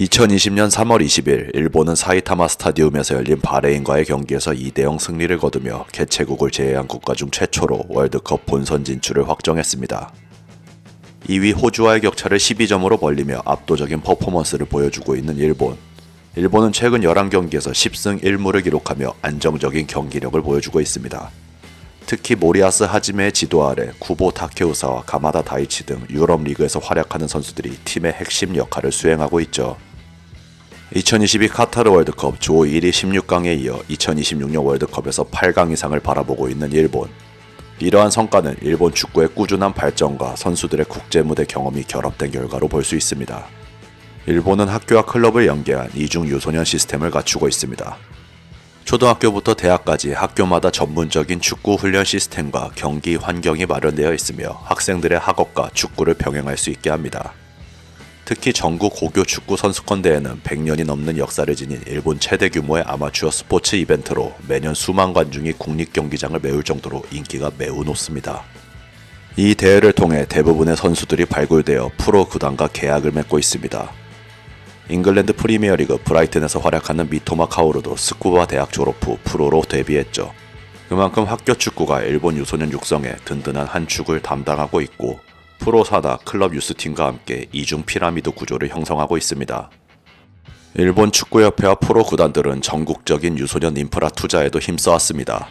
2020년 3월 20일 일본은 사이타마 스타디움에서 열린 바레인과의 경기에서 2대0 승리를 거두며 개최국을 제외한 국가 중 최초로 월드컵 본선 진출을 확정했습니다. 2위 호주와의 격차를 12점으로 벌리며 압도적인 퍼포먼스를 보여주고 있는 일본. 일본은 최근 11경기에서 10승 1무를 기록하며 안정적인 경기력을 보여주고 있습니다. 특히 모리아스 하지메의 지도 아래 쿠보 타케우사와 가마다 다이치 등 유럽 리그에서 활약하는 선수들이 팀의 핵심 역할을 수행하고 있죠. 2022 카타르 월드컵 조 1위 16강에 이어 2026년 월드컵에서 8강 이상을 바라보고 있는 일본. 이러한 성과는 일본 축구의 꾸준한 발전과 선수들의 국제 무대 경험이 결합된 결과로 볼 수 있습니다. 일본은 학교와 클럽을 연계한 이중 유소년 시스템을 갖추고 있습니다. 초등학교부터 대학까지 학교마다 전문적인 축구 훈련 시스템과 경기 환경이 마련되어 있으며 학생들의 학업과 축구를 병행할 수 있게 합니다. 특히 전국 고교 축구 선수권 대회는 100년이 넘는 역사를 지닌 일본 최대 규모의 아마추어 스포츠 이벤트로 매년 수만 관중이 국립 경기장을 메울 정도로 인기가 매우 높습니다. 이 대회를 통해 대부분의 선수들이 발굴되어 프로 구단과 계약을 맺고 있습니다. 잉글랜드 프리미어리그 브라이튼에서 활약하는 미토마 카오르도 스쿠바 대학 졸업 후 프로로 데뷔했죠. 그만큼 학교 축구가 일본 유소년 육성에 든든한 한 축을 담당하고 있고 프로 사다 클럽 유스팀과 함께 이중 피라미드 구조를 형성하고 있습니다. 일본 축구협회와 프로 구단들은 전국적인 유소년 인프라 투자에도 힘써왔습니다.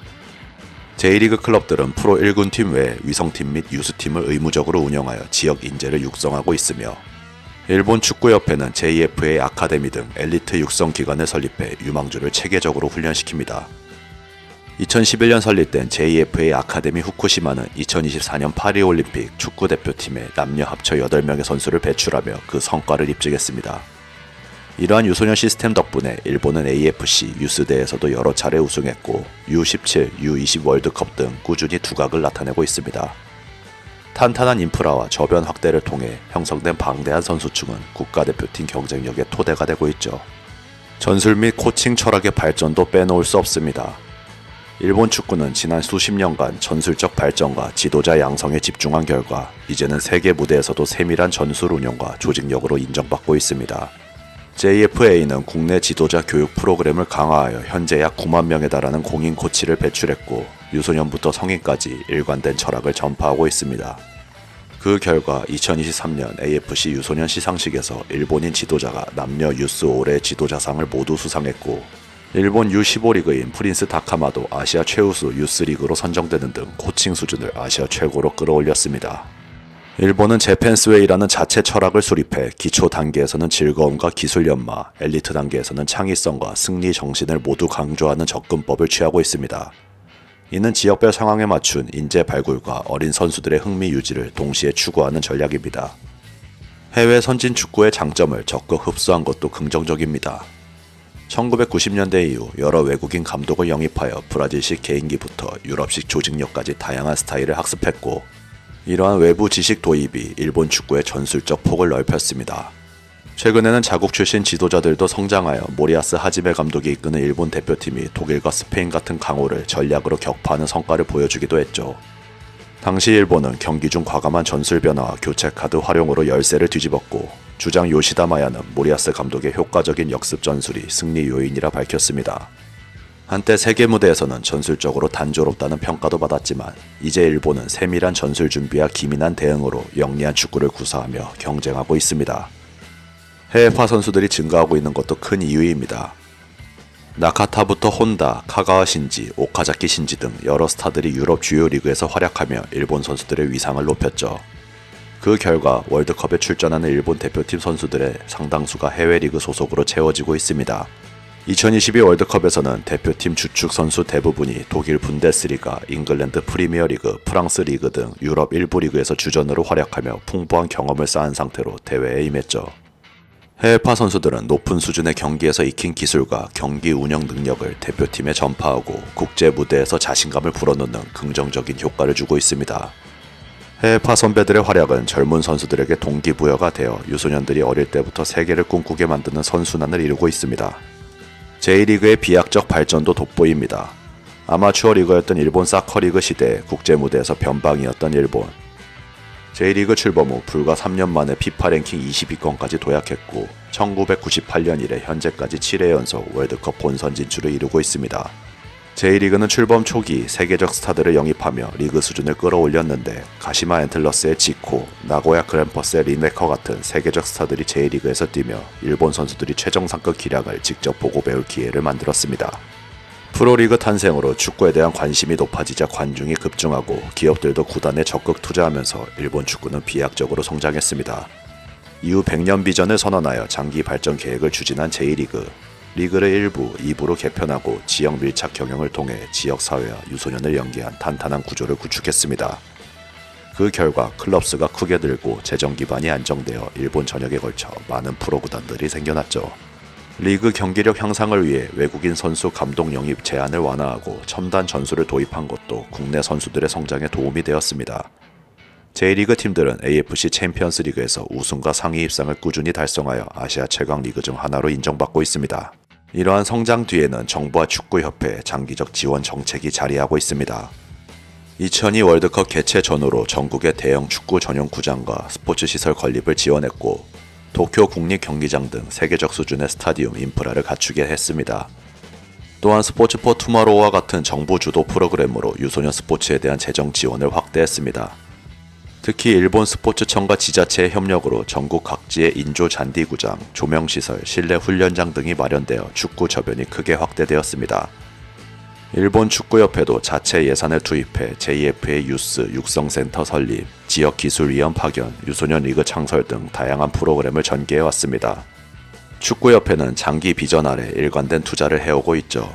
J리그 클럽들은 프로 1군 팀 외에 위성팀 및 유스팀을 의무적으로 운영하여 지역 인재를 육성하고 있으며 일본 축구협회는 JFA 아카데미 등 엘리트 육성 기관을 설립해 유망주를 체계적으로 훈련시킵니다. 2011년 설립된 JFA 아카데미 후쿠시마는 2024년 파리올림픽 축구 대표팀에 남녀 합쳐 8명의 선수를 배출하며 그 성과를 입증했습니다. 이러한 유소년 시스템 덕분에 일본은 AFC 유스대에서도 여러 차례 우승했고 U17, U20 월드컵 등 꾸준히 두각을 나타내고 있습니다. 탄탄한 인프라와 저변 확대를 통해 형성된 방대한 선수층은 국가대표팀 경쟁력의 토대가 되고 있죠. 전술 및 코칭 철학의 발전도 빼놓을 수 없습니다. 일본 축구는 지난 수십 년간 전술적 발전과 지도자 양성에 집중한 결과 이제는 세계 무대에서도 세밀한 전술 운영과 조직력으로 인정받고 있습니다. JFA는 국내 지도자 교육 프로그램을 강화하여 현재 약 9만 명에 달하는 공인 코치를 배출했고 유소년부터 성인까지 일관된 철학을 전파하고 있습니다. 그 결과 2023년 AFC 유소년 시상식에서 일본인 지도자가 남녀 유스 올해 지도자상을 모두 수상했고 일본 U15 리그인 프린스 다카마도 아시아 최우수 유스 리그로 선정되는 등 코칭 수준을 아시아 최고로 끌어올렸습니다. 일본은 재팬스웨이라는 자체 철학을 수립해 기초 단계에서는 즐거움과 기술 연마, 엘리트 단계에서는 창의성과 승리 정신을 모두 강조하는 접근법을 취하고 있습니다. 이는 지역별 상황에 맞춘 인재 발굴과 어린 선수들의 흥미 유지를 동시에 추구하는 전략입니다. 해외 선진 축구의 장점을 적극 흡수한 것도 긍정적입니다. 1990년대 이후 여러 외국인 감독을 영입하여 브라질식 개인기부터 유럽식 조직력까지 다양한 스타일을 학습했고 이러한 외부 지식 도입이 일본 축구의 전술적 폭을 넓혔습니다. 최근에는 자국 출신 지도자들도 성장하여 모리아스 하지메 감독이 이끄는 일본 대표팀이 독일과 스페인 같은 강호를 전략으로 격파하는 성과를 보여주기도 했죠. 당시 일본은 경기 중 과감한 전술 변화와 교체 카드 활용으로 열세를 뒤집었고 주장 요시다 마야는 모리아스 감독의 효과적인 역습 전술이 승리 요인이라 밝혔습니다. 한때 세계 무대에서는 전술적으로 단조롭다는 평가도 받았지만 이제 일본은 세밀한 전술 준비와 기민한 대응으로 영리한 축구를 구사하며 경쟁하고 있습니다. 해외파 선수들이 증가하고 있는 것도 큰 이유입니다. 나카타부터 혼다, 카가와 신지, 오카자키 신지 등 여러 스타들이 유럽 주요 리그에서 활약하며 일본 선수들의 위상을 높였죠. 그 결과 월드컵에 출전하는 일본 대표팀 선수들의 상당수가 해외 리그 소속으로 채워지고 있습니다. 2022 월드컵에서는 대표팀 주축 선수 대부분이 독일 분데스리가, 잉글랜드 프리미어 리그, 프랑스 리그 등 유럽 일부 리그에서 주전으로 활약하며 풍부한 경험을 쌓은 상태로 대회에 임했죠. 해외파 선수들은 높은 수준의 경기에서 익힌 기술과 경기 운영 능력을 대표팀에 전파하고 국제 무대에서 자신감을 불어넣는 긍정적인 효과를 주고 있습니다. 해외파 선배들의 활약은 젊은 선수들에게 동기부여가 되어 유소년들이 어릴 때부터 세계를 꿈꾸게 만드는 선순환을 이루고 있습니다. J리그의 비약적 발전도 돋보입니다. 아마추어 리그였던 일본 사커리그 시대에 국제 무대에서 변방이었던 일본. J리그 출범 후 불과 3년 만에 피파 랭킹 20위권까지 도약했고 1998년 이래 현재까지 7회 연속 월드컵 본선 진출을 이루고 있습니다. J리그는 출범 초기 세계적 스타들을 영입하며 리그 수준을 끌어올렸는데 가시마 앤틀러스의 지코, 나고야 그랜퍼스의 리네커 같은 세계적 스타들이 J리그에서 뛰며 일본 선수들이 최정상급 기량을 직접 보고 배울 기회를 만들었습니다. 프로리그 탄생으로 축구에 대한 관심이 높아지자 관중이 급증하고 기업들도 구단에 적극 투자하면서 일본 축구는 비약적으로 성장했습니다. 이후 100년 비전을 선언하여 장기 발전 계획을 추진한 J리그. 리그를 일부, 2부로 개편하고 지역 밀착 경영을 통해 지역 사회와 유소년을 연계한 탄탄한 구조를 구축했습니다. 그 결과 클럽 수가 크게 늘고 재정 기반이 안정되어 일본 전역에 걸쳐 많은 프로 구단들이 생겨났죠. 리그 경기력 향상을 위해 외국인 선수 감독 영입 제한을 완화하고 첨단 전술을 도입한 것도 국내 선수들의 성장에 도움이 되었습니다. J리그 팀들은 AFC 챔피언스 리그에서 우승과 상위 입상을 꾸준히 달성하여 아시아 최강 리그 중 하나로 인정받고 있습니다. 이러한 성장 뒤에는 정부와 축구협회 장기적 지원 정책이 자리하고 있습니다. 2002 월드컵 개최 전후로 전국의 대형 축구 전용 구장과 스포츠 시설 건립을 지원했고 도쿄 국립 경기장 등 세계적 수준의 스타디움 인프라를 갖추게 했습니다. 또한 스포츠 포 투마로우와 같은 정부 주도 프로그램으로 유소년 스포츠에 대한 재정 지원을 확대했습니다. 특히 일본 스포츠청과 지자체의 협력으로 전국 각지의 인조 잔디구장, 조명시설, 실내 훈련장 등이 마련되어 축구 저변이 크게 확대되었습니다. 일본 축구협회도 자체 예산을 투입해 JFA 유스 육성센터 설립, 지역 기술위원 파견, 유소년 리그 창설 등 다양한 프로그램을 전개해 왔습니다. 축구협회는 장기 비전 아래 일관된 투자를 해오고 있죠.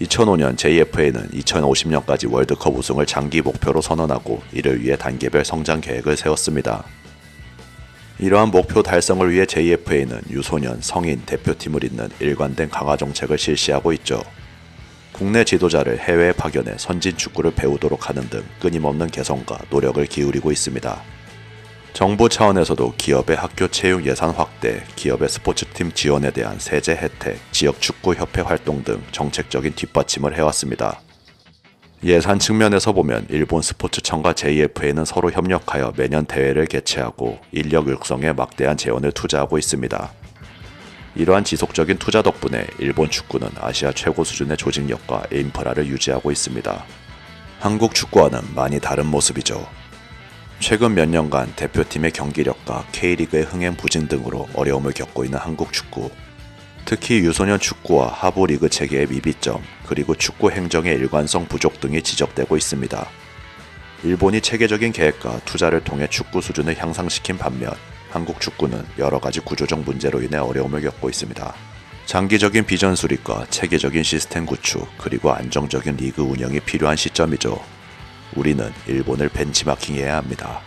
2005년 JFA는 2050년까지 월드컵 우승을 장기 목표로 선언하고 이를 위해 단계별 성장 계획을 세웠습니다. 이러한 목표 달성을 위해 JFA는 유소년, 성인, 대표팀을 잇는 일관된 강화 정책을 실시하고 있죠. 국내 지도자를 해외에 파견해 선진 축구를 배우도록 하는 등 끊임없는 개선과 노력을 기울이고 있습니다. 정부 차원에서도 기업의 학교 체육 예산 확대, 기업의 스포츠팀 지원에 대한 세제 혜택, 지역 축구 협회 활동 등 정책적인 뒷받침을 해왔습니다. 예산 측면에서 보면 일본 스포츠청과 JFA는 서로 협력하여 매년 대회를 개최하고 인력 육성에 막대한 재원을 투자하고 있습니다. 이러한 지속적인 투자 덕분에 일본 축구는 아시아 최고 수준의 조직력과 인프라를 유지하고 있습니다. 한국 축구와는 많이 다른 모습이죠. 최근 몇 년간 대표팀의 경기력과 K리그의 흥행 부진 등으로 어려움을 겪고 있는 한국 축구. 특히 유소년 축구와 하부 리그 체계의 미비점, 그리고 축구 행정의 일관성 부족 등이 지적되고 있습니다. 일본이 체계적인 계획과 투자를 통해 축구 수준을 향상시킨 반면 한국 축구는 여러 가지 구조적 문제로 인해 어려움을 겪고 있습니다. 장기적인 비전 수립과 체계적인 시스템 구축, 그리고 안정적인 리그 운영이 필요한 시점이죠. 우리는 일본을 벤치마킹해야 합니다.